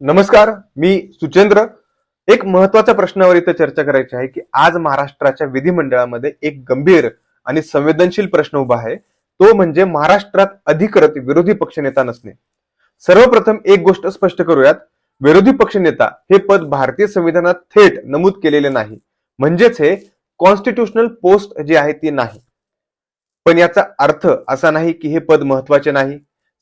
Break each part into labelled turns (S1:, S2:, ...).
S1: नमस्कार मी सुचेंद्र. एक महत्त्वाच्या प्रश्नावर इथं चर्चा करायची आहे की आज महाराष्ट्राच्या विधिमंडळामध्ये एक गंभीर आणि संवेदनशील प्रश्न उभा आहे. तो म्हणजे महाराष्ट्रात अधिकृत विरोधी पक्षनेता नसणे. सर्वप्रथम एक गोष्ट स्पष्ट करूयात. विरोधी पक्षनेता हे पद भारतीय संविधानात थेट नमूद केलेले नाही. म्हणजेच हे कॉन्स्टिट्युशनल पोस्ट जी आहे ती नाही. पण याचा अर्थ असा नाही की हे पद महत्त्वाचे नाही.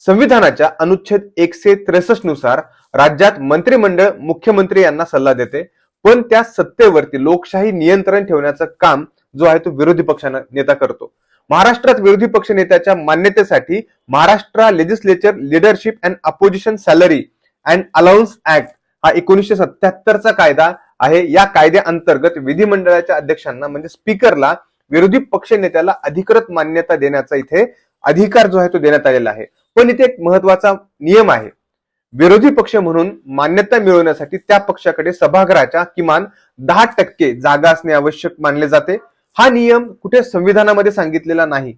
S1: संविधानाच्या अनुच्छेद एकशे त्रेसष्टनुसार राज्यात मंत्रिमंडळ मुख्यमंत्री यांना सल्ला देते पण त्या सत्तेवरती लोकशाही नियंत्रण ठेवण्याचं काम जो आहे तो विरोधी पक्ष नेता करतो. महाराष्ट्रात विरोधी पक्ष नेत्याच्या मान्यतेसाठी Maharashtra legislature leadership and opposition salary and allowance act हा एकोणीसशे सत्याहत्तरचा कायदा आहे. या कायद्याअंतर्गत विधिमंडळाच्या अध्यक्षांना म्हणजे स्पीकरला विरोधी पक्ष नेत्याला अधिकृत मान्यता देण्याचा इथे अधिकार जो आहे तो देण्यात आलेला आहे. पण इथे एक महत्त्वाचा नियम आहे. विरोधी पक्ष म्हणून मान्यता मिळवण्यासाठी त्या पक्षाकडे सभागृहाच्या किमान दहा टक्के जागा असणे आवश्यक मानले जाते. हा नियम कुठे संविधानामध्ये सांगितलेला नाही.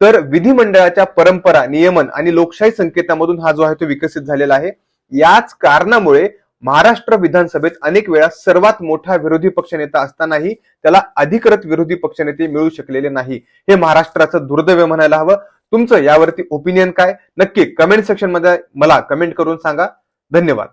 S1: तर विधिमंडळाच्या परंपरा नियमन आणि लोकशाही संकेतामधून हा जो आहे तो विकसित झालेला आहे. याच कारणामुळे महाराष्ट्र विधानसभेत अनेक वेळा सर्वात मोठा विरोधी पक्षनेता असतानाही त्याला अधिकृत विरोधी पक्षनेते मिळू शकलेले नाही. हे महाराष्ट्राचं दुर्दैव म्हणायला हवं. तुमचं यावरती ओपिनियन काय? नक्की कमेंट सेक्शनमध्ये मला कमेंट करून सांगा. धन्यवाद.